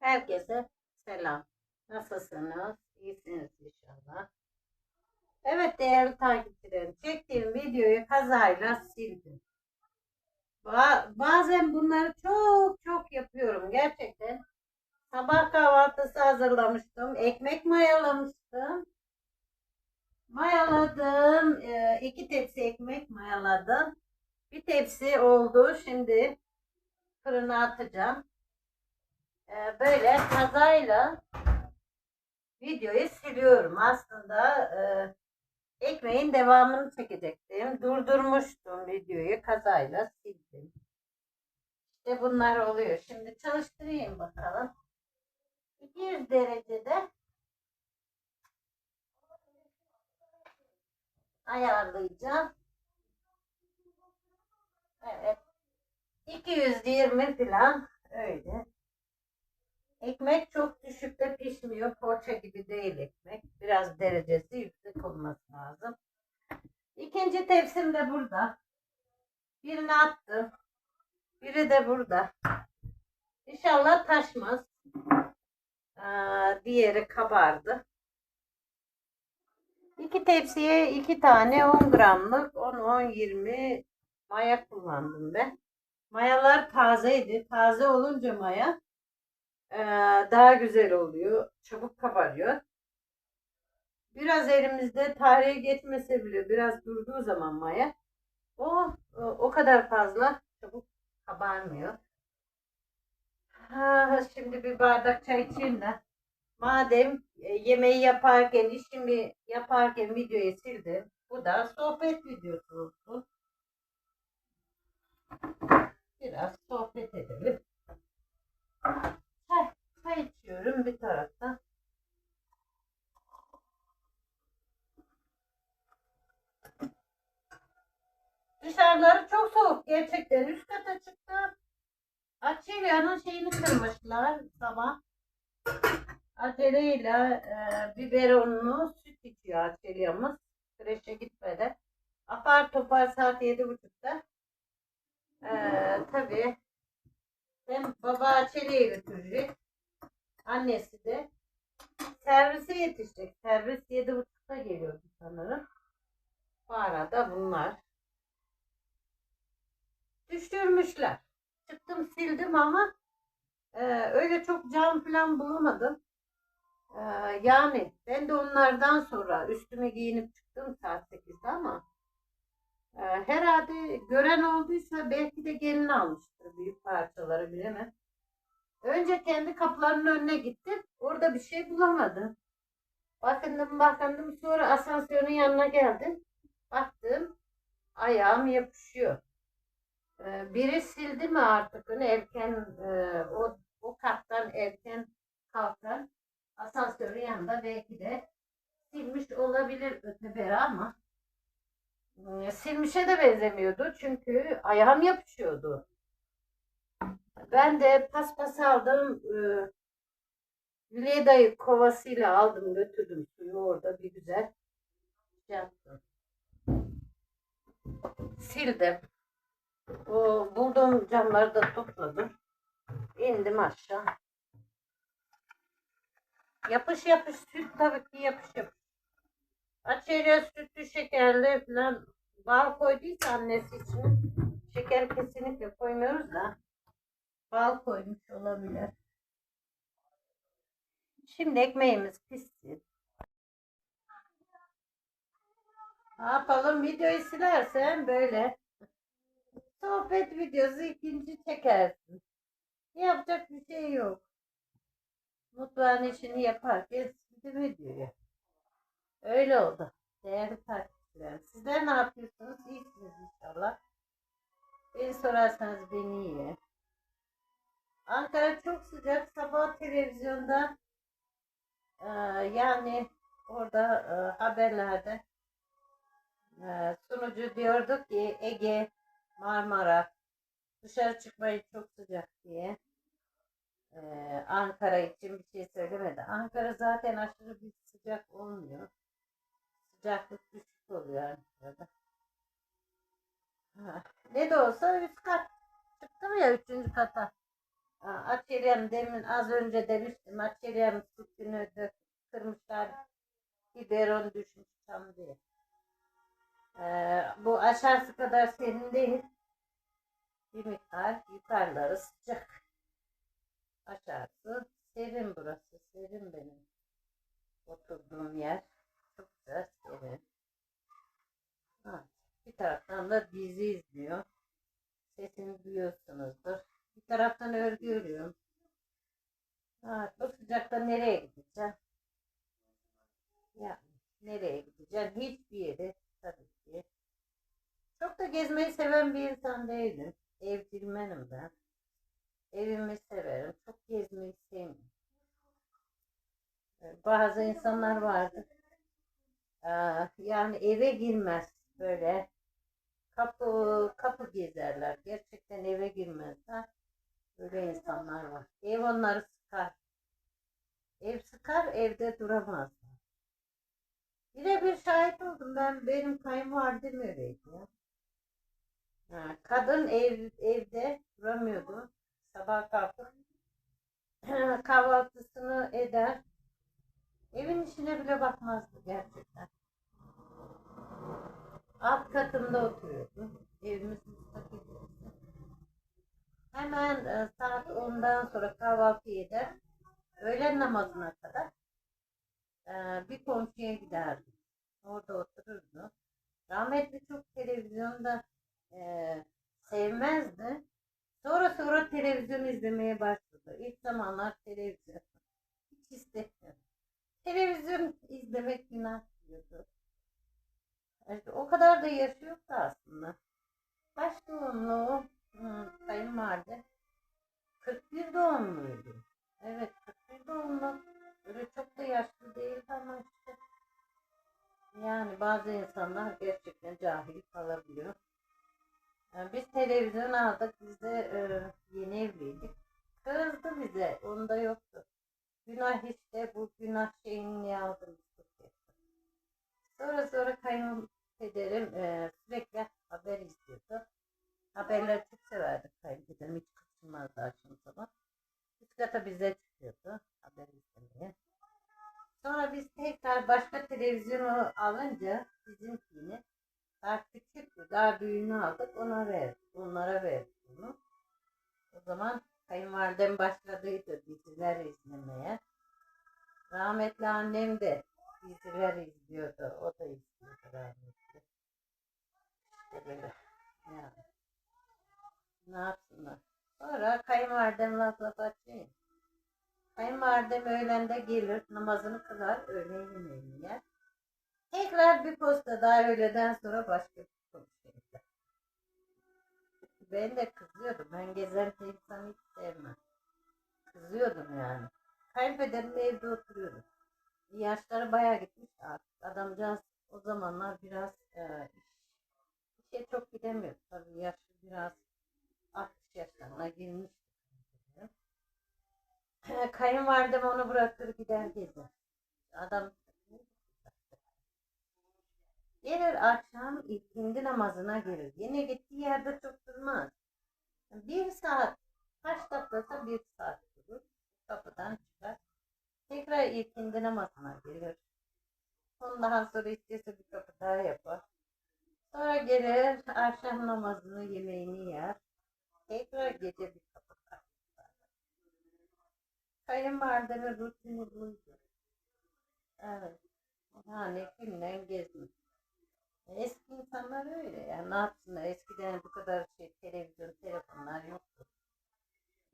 Herkese selam. Nasılsınız? İyisiniz inşallah. Evet değerli takipçilerim. Çektiğim videoyu kazayla sildim. Ba- bazen bunları çok çok yapıyorum. Gerçekten. Sabah kahvaltısı hazırlamıştım. Ekmek mayalamıştım. Mayaladım. Ee, iki tepsi ekmek mayaladım. Bir tepsi oldu. Şimdi fırına atacağım. Ee, böyle kazayla videoyu siliyorum. Aslında e, ekmeğin devamını çekecektim. Durdurmuştum videoyu kazayla sildim. İşte bunlar oluyor. Şimdi çalıştırayım bakalım. 200 derecede ayarlayacağım. Evet. 220 falan öyle. Ekmek çok düşükte pişmiyor. Poğaça gibi değil ekmek. Biraz derecesi yüksek olması lazım. İkinci tepsim de burada. Birini attım. Biri de burada. İnşallah taşmaz. Aa, diğeri kabardı. İki tepsiye iki tane 10 gramlık 10-10-20 maya kullandım ben. Mayalar tazeydi. Taze olunca maya daha güzel oluyor. Çabuk kabarıyor. Biraz elimizde tarihe geçmese bile biraz durduğu zaman maya o o kadar fazla çabuk kabarmıyor. Ha, şimdi bir bardak çay içeyim de. Madem e, yemeği yaparken, işimi yaparken videoyu sildim. Bu da sohbet videosu olsun. Biraz sohbet edelim. Çay, çay içiyorum bir taraftan. Dışarıları çok soğuk gerçekten. Üst kata çıktım. Açelya'nın şeyini kırmışlar sabah. Aceleyle e, biberonlu süt içiyor Açelya'mız. Kreşe gitmeden. Apar topar saat yedi buçukta. E, tabii hem baba Açelya'yı götürecek. Annesi de servise yetişecek. Servis yedi buçukta geliyordu sanırım. Bu arada bunlar düşürmüşler. Çıktım sildim ama e, öyle çok cam falan bulamadım. E, yani ben de onlardan sonra üstüme giyinip çıktım saat 8'de ama e, herhalde gören olduysa belki de gelin almıştır büyük parçaları bilemem. Önce kendi kapılarının önüne gittim. Orada bir şey bulamadım. Bakındım bakındım sonra asansörün yanına geldim. Baktım ayağım yapışıyor. Ee, Biri sildi mi artık onu erken e, o, o kattan erken kalkan asansörün yanında belki de silmiş olabilir öteberi ama e, silmişe de benzemiyordu çünkü ayağım yapışıyordu. Ben de paspas aldım. E, Güley dayı kovasıyla aldım götürdüm suyu orada bir güzel şey yaptım. Sildim. O bulduğum camları da topladım. İndim aşağı. Yapış yapış süt tabii ki yapış yapış. Açarya sütü şekerli falan bal koyduysa annesi için şeker kesinlikle koymuyoruz da bal koymuş olabilir. Şimdi ekmeğimiz pişsin. Ne yapalım videoyu silersen böyle sohbet videosu ikinci çekersin. Yapacak bir şey yok. Mutfağın işini yaparken sildim videoyu. Öyle oldu. Değerli takipçiler. Sizler ne yapıyorsunuz? İyisiniz inşallah. Beni sorarsanız beni iyi. Ankara çok sıcak. Sabah televizyonda e, yani orada e, haberlerde e, sunucu diyordu ki Ege, Marmara dışarı çıkmayı çok sıcak diye. E, Ankara için bir şey söylemedi. Ankara zaten aşırı bir sıcak olmuyor. Sıcaklık düşük oluyor Ankara'da. Ha, Ne de olsa üst kat çıktım ya üçüncü kata. Aa, Açelyem demin az önce demiştim. Açelyem sütünü dök, kırmışlar. Biberon düşmüş tam diye. Ee, bu aşağısı kadar serin değil. Bir miktar yukarıları sıcak. Aşağısı serin burası. Serin benim oturduğum yer. Çok da serin. Ha, bir taraftan da dizi izliyor. Sesini duyuyorsunuzdur. Bir taraftan örgü örüyorum. Ha, bu sıcakta nereye gideceğim? Ya nereye gideceğim? Hiçbir yere tabii ki. Çok da gezmeyi seven bir insan değilim. Evcilmenim ben. Evimi severim. Çok gezmeyi sevmiyorum. Ee, Bazı insanlar vardır. Aa, yani eve girmez böyle kapı kapı gezerler. Gerçekten eve girmezler. Böyle insanlar var. Ev onları sıkar. Ev sıkar, evde duramazlar. Birebir şahit oldum ben. Benim kayınvalidem öyleydi ya. Ha, kadın ev, evde duramıyordu. Sabah kalkıp kahvaltısını eder. Evin işine bile bakmazdı gerçekten. Alt katımda oturuyordu. Evimiz müstakil. Hemen e, saat 10'dan sonra kahvaltı eder. Öğlen namazına kadar e, bir komşuya giderdi. Orada otururdu. Rahmetli çok televizyonda e, sevmezdi. Sonra sonra televizyon izlemeye başladı. İlk zamanlar televizyon hiç istemiyordu. Televizyon izlemek günah diyordu. İşte o kadar da yaşı yoktu aslında. Kaç doğumlu? Hmm, kayınvalide. 41 doğumluydu. Evet 41 doğumlu. Öyle çok da yaşlı değil ama işte. Yani bazı insanlar gerçekten cahil kalabiliyor. Yani biz televizyon aldık. Biz de e, yeni evliydik. Kızdı bize. Onda yoktu. Günah işte bu günah şeyini niye aldınız? Sonra sonra kayınpederim e, sürekli haber izliyordu. Haberleri çok severdik kayınpederim. Hiç kaçırmazdı akşam sabah. Üst bize çıkıyordu haber izlemeye. Sonra biz tekrar başka televizyonu alınca bizimkini daha küçüktü. Daha büyüğünü aldık. Ona verdik. Onlara verdik bunu. O zaman kayınvalidem başladıydı diziler izlemeye. Rahmetli annem de diziler izliyordu. O da izliyordu rahmetli. İşte böyle. Yani. Ne yapsınlar? Sonra kayınvalidem laf laf açıyor. Kayınvalidem öğlende gelir, namazını kılar, öğle yemeğini yer. Tekrar bir posta daha öğleden sonra başka bir yer. Ben de kızıyordum. Ben gezen insanı hiç sevmem. Kızıyordum yani. Kayınpederim evde oturuyordu. Yaşları bayağı gitmiş artık. Adamcağız o zamanlar biraz e, iş, işe çok gidemiyor. Tabii yaşı biraz 60 yaşlarına girmiş. Kayınvalidem onu bırakır gider gezer. Adam Gelir akşam ikindi namazına gelir. Yine gittiği yerde çok durmaz. Bir saat, kaç dakikasa bir saat durur. Kapıdan çıkar. Tekrar ikindi namazına gelir. Ondan sonra istese bir kapı daha yapar. Sonra gelir akşam namazını yemeğini yer. Tekrar gece bir kapı daha yapar. Kayınvalidemin rutini buydu. Evet. Yani günden gezmek. Eski insanlar öyle yani ne yapsınlar eskiden bu kadar şey televizyon telefonlar yoktu.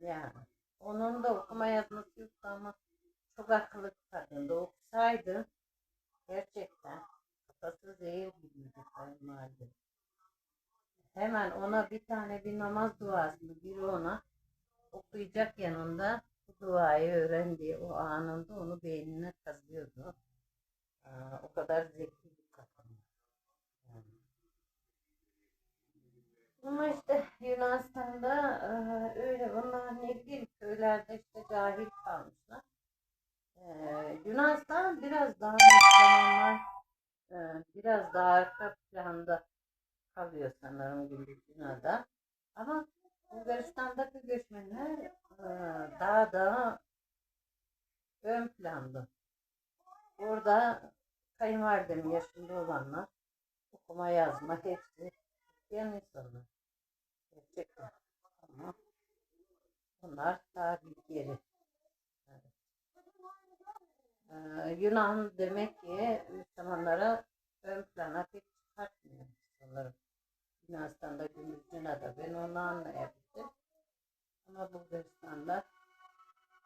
Yani onun da okuma yazması yoktu ama çok akıllı bir kadındı. Okusaydı gerçekten kafası zehir gibiydi kayınvalide. Hemen ona bir tane bir namaz duasını biri ona okuyacak yanında bu duayı öğren diye o anında onu beynine kazıyordu. Aa, o kadar zeki bir kadın. Ama işte Yunanistan'da e, öyle onlar ne bileyim köylerde işte cahil kalmışlar. E, Yunanistan biraz daha Müslümanlar e, biraz daha arka planda kalıyor sanırım Gümbür Dünya'da. Ama Bulgaristan'daki göçmenler e, daha da ön planda. Orada kayınvalidem yaşında olanlar okuma yazma hepsi isteyen insanlar. Gerçekten. Ama bunlar daha bir geri. Evet. Ee, Yunan demek ki Müslümanlara ön plana pek çıkartmıyor sanırım. Yunanistan'da Gümrücüna'da ben onu anlayabildim. Ama Bulgaristan'da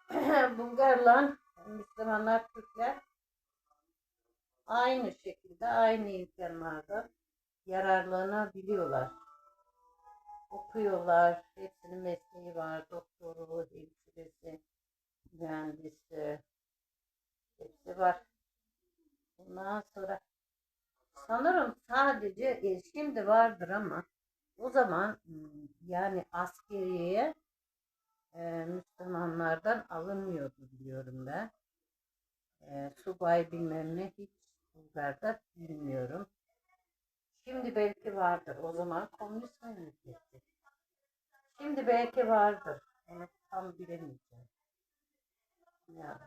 Bulgarlar, Müslümanlar, Türkler aynı şekilde aynı imkanlardan yararlanabiliyorlar. Okuyorlar, hepsinin mesleği var, doktoru, hemşiresi, mühendisi, hepsi var. Bundan sonra sanırım sadece e, şimdi vardır ama o zaman hmm, yani askeriye e, Müslümanlardan alınmıyordu biliyorum ben. E, subay bilmem ne hiç Bulgar'da bilmiyorum. Şimdi belki vardır. O zaman komünist memleketti. Şimdi belki vardır. Onu tam bilemeyeceğim. Ya.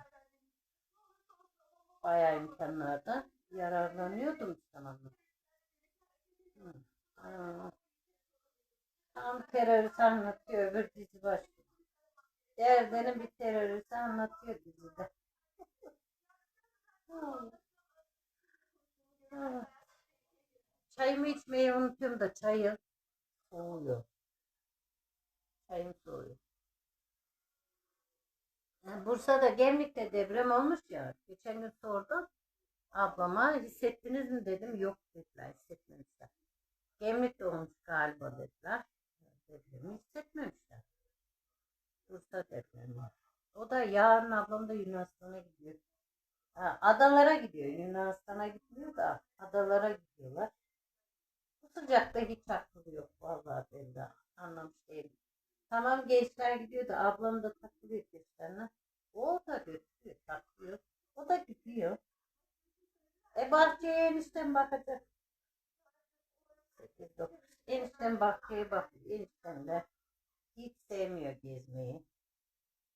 Bayağı imkanlardan yararlanıyordum. Aa. Tam terörist anlatıyor öbür dizi başlıyor. Derdinin bir terörist anlatıyor dizide. Çayımı içmeyi unutuyorum da çayım soğuyor. Çayım soğuyor. Yani Bursa'da Gemlik'te deprem olmuş ya. Geçen gün sordum ablama hissettiniz mi dedim. Yok dediler hissetmemişler. Gemlik'te olmuş galiba dediler. Depremi hissetmemişler. Bursa depremi. O da yarın ablam da Yunanistan'a gidiyor. Ha, adalara gidiyor. Yunanistan'a gitmiyor da adalara gidiyorlar. Bu sıcakta hiç aklı yok vallahi ben de anlamış değilim. Tamam gençler gidiyor da ablam da takılıyor gençlerine. O da götürüyor, takılıyor. O da gidiyor. E bahçeye enişten bakacak. 8 9. Enişten bahçeye bakıyor. Enişten de hiç sevmiyor gezmeyi.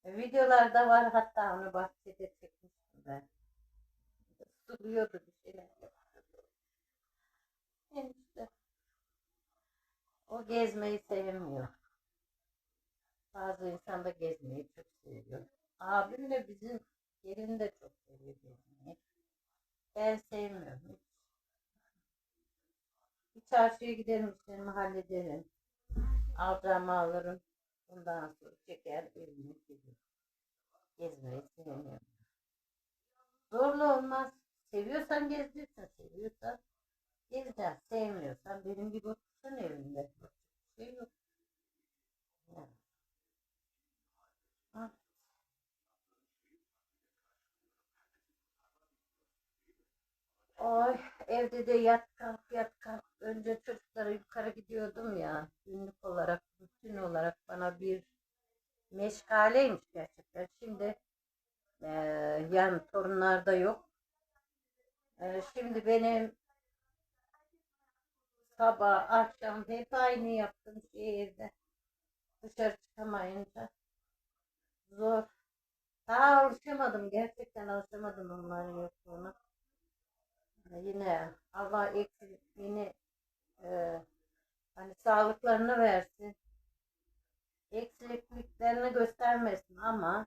E, videolarda var hatta onu bahçede çekmiştim ben. Suluyordu bir şeyler yapıyordu. Enişte. O gezmeyi sevmiyor. Bazı insan da gezmeyi çok seviyor. Abim de bizim gelin de çok seviyor gezmeyi. Ben sevmiyorum hiç. Bir çarşıya giderim işlerimi hallederim. Alacağımı alırım. Ondan sonra çeker evime giderim. Gezmeyi sevmiyorum. Zorlu olmaz. Seviyorsan gezdirsin. Seviyorsan gezeceksin. Sevmiyorsan benim gibi otursun evinde. Şey yok. Yani. Ha. Oy evde de yat kalk yat kalk. Önce çocuklara yukarı gidiyordum ya. Günlük olarak, rutin olarak bana bir meşgaleymiş gerçekten. Şimdi e, yani torunlarda yok. E, şimdi benim sabah, akşam hep aynı yaptığım şey evde. Dışarı çıkamayınca zor. Daha alışamadım. Gerçekten alışamadım onların yokluğuna. Yine Allah eksikliğini e, hani sağlıklarını versin. Eksikliklerini göstermesin ama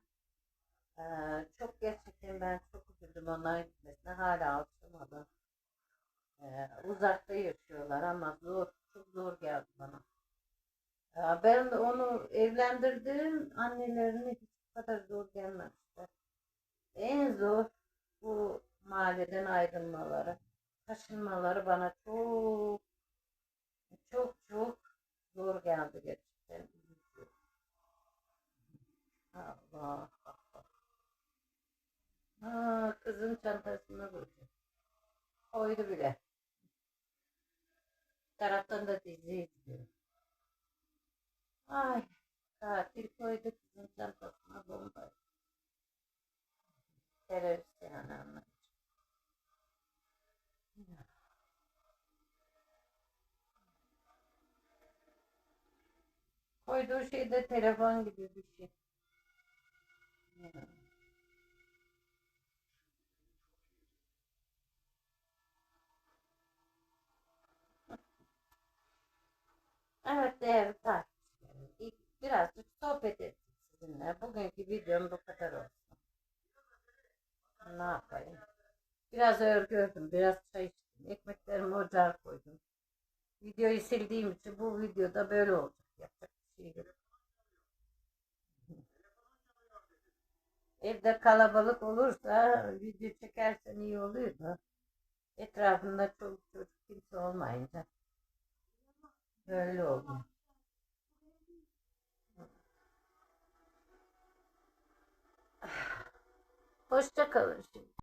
e, çok gerçekten ben çok üzüldüm onların gitmesine. Hala alışamadım. E, uzakta yaşıyorlar ama zor, çok zor geldi bana. Ya ben onu evlendirdim annelerini hiç bu kadar zor gelmemişti. En zor bu mahalleden ayrılmaları, taşınmaları bana çok çok çok zor geldi gerçekten. Allah Allah. Ha, kızın çantasına koydu. Koydu bile. Taraftan da dizi izliyor. Ay, katil koydu kızın çantasına bomba. Terörist yani anlayın. koyduğu şey de telefon gibi bir şey. Evet değerli takipçilerim. Birazcık sohbet ettik sizinle. Bugünkü videom bu kadar olsun. Ne yapayım? Biraz örgü ördüm, biraz çay içtim. Ekmeklerimi ocağa koydum. Videoyu sildiğim için bu videoda böyle olacak. Yapacak bir şey yok. Evde kalabalık olursa video çekersen iyi oluyor da etrafında çoluk çocuk kimse olmayınca böyle oluyor. Hoşça kalın şimdi.